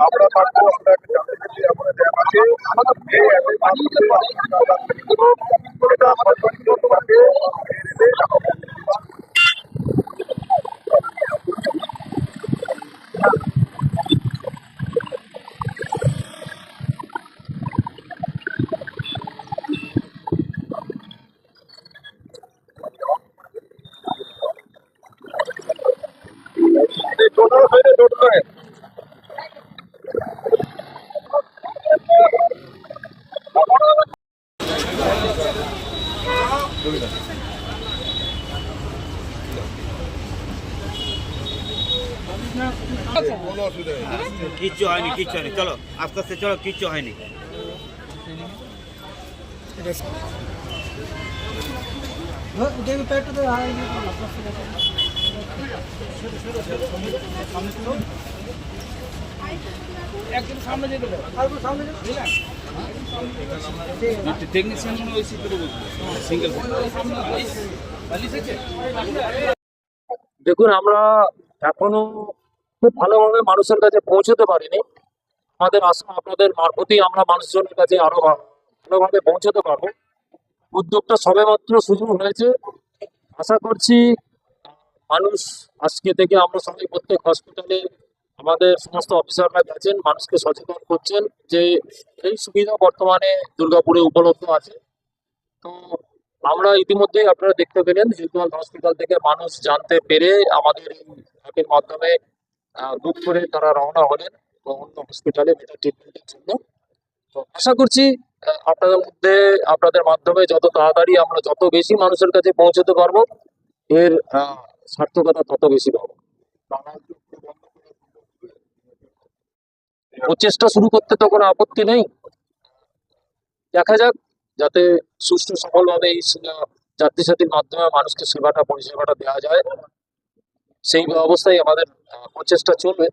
আমরা থাকব আমরা একটা জানতে চাইছি আমাদের আছে এই অ্যাপের হয়ে টোটাল কিচ্ছু হয়নি কিচ্ছু হয়নি চলো আস্তে আস্তে চলো কিচ্ছু হয়নি দেখুন, আমরা এখনও খুব ভালোভাবে মানুষের কাছে পৌঁছতে পারিনি। আমাদের আশা, আপনাদের মারফতেই আমরা মানুষজনের কাছে আরও ভালোভাবে পৌঁছতে পারব। উদ্যোগটা সবেমাত্র শুরু হয়েছে। আশা করছি মানুষ আজকে থেকে আমরা সবাই প্রত্যেক হসপিটালে আমাদের সমস্ত অফিসাররা গেছেন, মানুষকে সচেতন করছেন যে এই সুবিধা বর্তমানে দুর্গাপুরে উপলব্ধ আছে। তো আমরা ইতিমধ্যেই আপনারা দেখতে পেলেন হেলথ হসপিটাল থেকে মানুষ জানতে পেরে আমাদের অ্যাপের মাধ্যমে বুক করে তারা রওনা হলেন অন্য হসপিটালে বেটার ট্রিটমেন্টের জন্য। তো আশা করছি আপনাদের মধ্যে, আপনাদের মাধ্যমে যত তাড়াতাড়ি আমরা যত বেশি মানুষের কাছে পৌঁছতে পারব, এর সার্থকতা তত বেশি পাবো। প্রচেষ্টা শুরু করতে তো কোনো আপত্তি নেই। দেখা যাক, যাতে সুষ্ঠু সফলভাবে এই যাত্রী সাথীর মাধ্যমে মানুষকে সেবাটা, পরিষেবাটা দেওয়া যায়। সেই অবস্থায় আমাদের প্রচেষ্টা চলবে।